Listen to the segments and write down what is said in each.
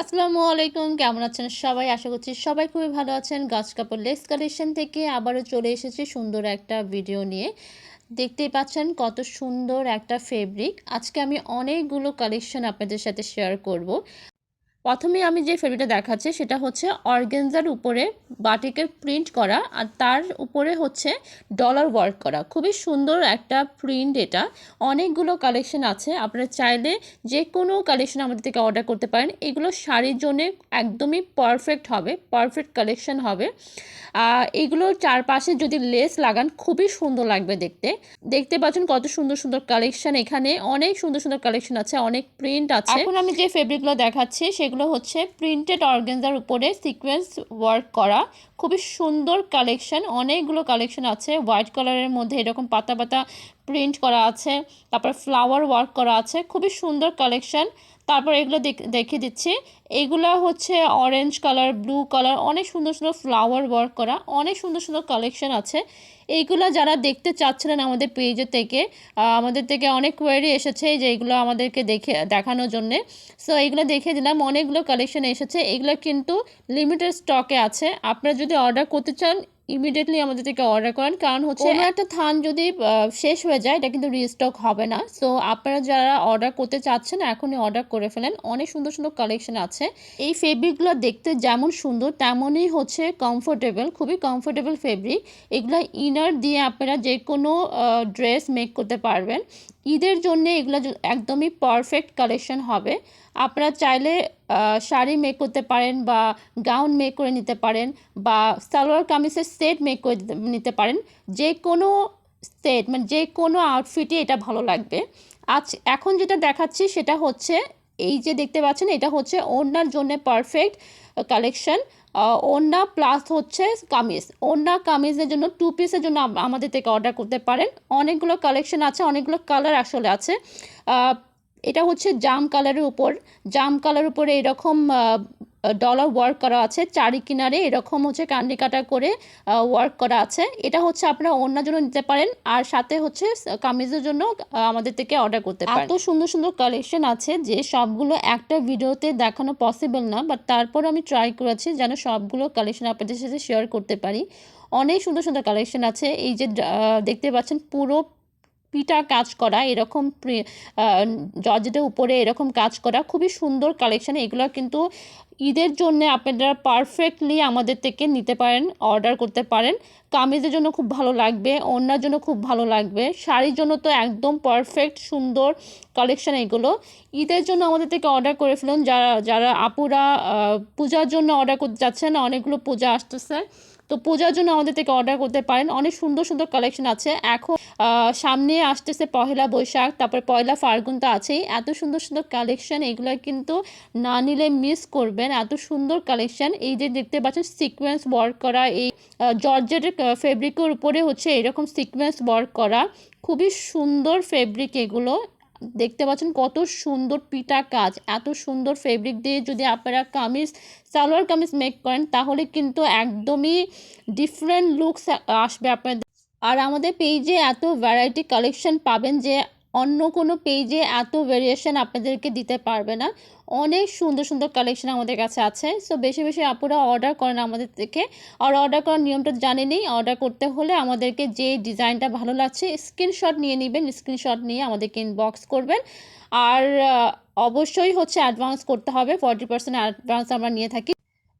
আসসালামু আলাইকুম, কেমন আছেন সবাই? আশা করছি সবাই খুবই ভালো আছেন। গাছ কাপড় লেস কালেকশন থেকে আবারও চলে এসেছি সুন্দর একটা ভিডিও নিয়ে। দেখতেই পাচ্ছেন কত সুন্দর একটা ফেব্রিক আজকে আমি অনেকগুলো কালেকশন আপনাদের সাথে শেয়ার করব। প্রথমে আমি যে ফেব্রিকটা দেখাচ্ছি সেটা হচ্ছে অর্গেনজার উপরে বাটিকের প্রিন্ট করা আর তার উপরে হচ্ছে ডলার ওয়ার্ক করা। খুবই সুন্দর একটা প্রিন্ট এটা। অনেকগুলো কালেকশন আছে। আপনারা চাইলে যে কোনো কালেকশন আমাদের থেকে অর্ডার করতে পারেন। এগুলো শাড়ির জন্য একদমই পারফেক্ট হবে পারফেক্ট কালেকশন হবে। এগুলোর চারপাশে যদি লেস লাগান, খুবই সুন্দর লাগবে দেখতে। দেখতে পাচ্ছেন কত সুন্দর সুন্দর কালেকশন এখানে। অনেক সুন্দর সুন্দর কালেকশন আছে, অনেক প্রিন্ট আছে। এখন আমি যে ফেব্রিকগুলো দেখাচ্ছি, সেগুলো হচ্ছে প্রিন্টেড অর্গেনজার উপরে সিকোয়েন্স ওয়ার্ক করা। খুবই সুন্দর কালেকশন অনেকগুলো কালেকশন আছে। হোয়াইট কালারের মধ্যে এরকম পাতা পাতা প্রিন্ট করা আছে, তারপর ফ্লাওয়ার ওয়ার্ক করা আছে, খুবই সুন্দর কালেকশন তারপর এগুলো দেখিয়ে দিচ্ছি। এগুলো হচ্ছে অরেঞ্জ কালার ব্লু কালার অনেক সুন্দর সুন্দর ফ্লাওয়ার ওয়ার্ক করা, অনেক সুন্দর সুন্দর কালেকশন আছে। এইগুলো যারা দেখতে চাচ্ছিলেন আমাদের পেজে থেকে আমাদের থেকে অনেক কোয়ারি এসেছে যে এইগুলো আমাদেরকে দেখে, দেখানোর জন্যে। সো এইগুলো দেখে দিলাম, অনেকগুলো কালেকশন এসেছে। এগুলো কিন্তু লিমিটেড স্টকে আছে। আপনারা যদি অর্ডার করতে চান ইমিডিয়েটলি আমাদের থেকে অর্ডার করেন। কারণ হচ্ছে কোনো একটা থান যদি শেষ হয়ে যায় এটা কিন্তু রিস্টক হবে না। সো আপনারা যারা অর্ডার করতে চাচ্ছেন এখনই অর্ডার করে ফেলেন। অনেক সুন্দর সুন্দর কালেকশন আছে। এই ফেব্রিকগুলো দেখতে যেমন সুন্দর তেমনই হচ্ছে কমফোর্টেবল খুবই কমফোর্টেবল ফেব্রিক এগুলো ইনার দিয়ে আপনারা যে কোনো ড্রেস মেক করতে পারবেন। ঈদের জন্য এগুলো একদমই পারফেক্ট কালেকশন হবে। আপনারা চাইলে শাড়ি মেক করতে পারেন বা গাউন মেক করে নিতে পারেন বা সালোয়ার কামিজের সেট মেক করে নিতে পারেন। যে কোনো সেট মানে যে কোনো আউটফিটে এটা ভালো লাগবে। আজ এখন যেটা দেখাচ্ছি সেটা হচ্ছে এই যে দেখতে পাচ্ছেন, এটা হচ্ছে ওড়নার জন্য পারফেক্ট কালেকশন ওড়না প্লাস হচ্ছে কামিজ। ওড়না কামিজের জন্য টু পিসের জন্য আমাদের থেকে অর্ডার করতে পারেন। অনেকগুলো কালেকশন আছে, অনেকগুলো কালার আসলে আছে। এটা হচ্ছে জাম কালারের উপর। জাম কালার উপরে এরকম ডলার ওয়ার্ক করা আছে, চারি কিনারে এরকম হচ্ছে কান্ডি কাটা করে ওয়ার্ক করা আছে। এটা হচ্ছে আপনারা অন্যের জন্য নিতে পারেন, আর সাথে হচ্ছে কামিজের জন্য আমাদের থেকে অর্ডার করতে পারেন। এত সুন্দর সুন্দর কালেকশন আছে যে সবগুলো একটা ভিডিওতে দেখানো পসিবল না বাট তারপর আমি ট্রাই করেছি যেন সবগুলো কালেকশন আপনাদের সাথে শেয়ার করতে পারি। অনেক সুন্দর সুন্দর কালেকশন আছে, এই যে দেখতে পাচ্ছেন পুরো পিটা কাজ করা, এরকম জর্জেটের উপরে এরকম কাজ করা, খুবই সুন্দর কালেকশান এগুলো কিন্তু ঈদের জন্য আপনারা পারফেক্টলি আমাদের থেকে নিতে পারেন অর্ডার করতে পারেন। কামিজের জন্য খুব ভালো লাগবে অন্যার জন্য খুব ভালো লাগবে। শাড়ির জন্য তো একদম পারফেক্ট সুন্দর কালেকশান এগুলো। ঈদের জন্য আমাদের থেকে অর্ডার করে ফেলুন। যারা যারা আপুরা পূজার জন্য অর্ডার করতে যাচ্ছেন, অনেকগুলো পূজা আসতেছে। তো পূজার জন্য আমাদের থেকে অর্ডার করতে পারেন। অনেক সুন্দর সুন্দর কালেকশন আছে। এখন সামনে আসতেছে পহেলা বৈশাখ, তারপর পয়লা ফাল্গুন তো আছেই। এত সুন্দর সুন্দর কালেকশন এগুলো কিন্তু না নিলে মিস করবেন। এত সুন্দর কালেকশন এই যে দেখতে পাচ্ছেন সিকোয়েন্স ওয়ার্ক করা, এই জর্জের ফেব্রিকের উপরে হচ্ছে এরকম সিকোয়েন্স ওয়ার্ক করা। খুবই সুন্দর ফেব্রিক এগুলো। দেখতে পাচ্ছেন কত সুন্দর পিটা কাজ, এত সুন্দর ফেব্রিক দিয়ে যদি আপনারা কামিজ, সালোয়ার কামিজ মেক করেন, তাহলে কিন্তু একদমই ডিফারেন্ট লুকস আসবে আপনাদের। আর আমাদের পেজে এত ভ্যারাইটি কালেকশন পাবেন যে অন্য কোনো পেজে এত ভেরিয়েশন আপনাদেরকে দিতে পারবে না। অনেক সুন্দর সুন্দর কালেকশন আমাদের কাছে আছে। সো বেশি বেশি আপুরা অর্ডার করেন আমাদের থেকে আর অর্ডার করার নিয়মটা জানেনই অর্ডার করতে হলে আমাদেরকে যে ডিজাইনটা ভালো লাগছে স্ক্রিনশট নিয়ে নেবেন। স্ক্রিনশট নিয়ে আমাদেরকে ইনবক্স করবেন। আর অবশ্যই হচ্ছে অ্যাডভান্স করতে হবে। ফর্টি পার্সেন্ট অ্যাডভান্স আমরা নিয়ে থাকি।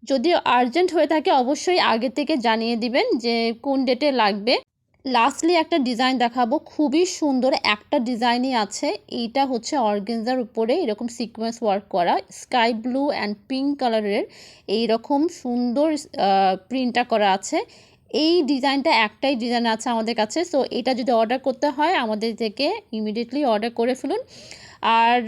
যদি আর্জেন্ট হয়ে থাকে, অবশ্যই আগে থেকে জানিয়ে দিবেন যে কোন ডেটে লাগবে। লাস্টলি একটা ডিজাইন দেখাবো। খুবই সুন্দর একটা ডিজাইনই আছে। এইটা হচ্ছে অর্গেনজার উপরে এরকম সিকোয়েন্স ওয়ার্ক করা। স্কাই ব্লু অ্যান্ড পিঙ্ক কালারের এইরকম সুন্দর প্রিন্টটা করা আছে। এই ডিজাইনটা একটাই ডিজাইন আছে আমাদের কাছে। সো এটা যদি অর্ডার করতে হয়, আমাদের থেকে ইমিডিয়েটলি অর্ডার করে ফেলুন। আর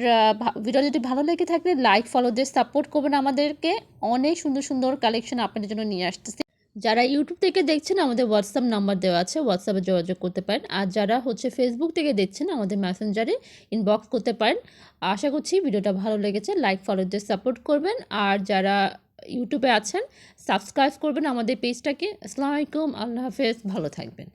ভিডিও যদি ভালো লেগে থাকলে লাইক ফলো দিয়ে সাপোর্ট করবেন আমাদেরকে। অনেক সুন্দর সুন্দর কালেকশন আপনাদের জন্য নিয়ে আসতেছি। যারা ইউটিউব থেকে দেখছেন, আমাদের হোয়াটসঅ্যাপ নাম্বার দেওয়া আছে হোয়াটসঅ্যাপে যোগাযোগ করতে পারেন। আর যারা হচ্ছে ফেসবুক থেকে দেখছেন, আমাদের মেসেঞ্জারে ইনবক্স করতে পারেন। আশা করছি ভিডিওটা ভালো লেগেছে লাইক ফলো দিয়ে সাপোর্ট করবেন। আর যারা ইউটিউবে আছেন সাবস্ক্রাইব করবেন আমাদের পেজটাকে আসসালামু আলাইকুম আল্লাহ হাফেজ, ভালো থাকবেন।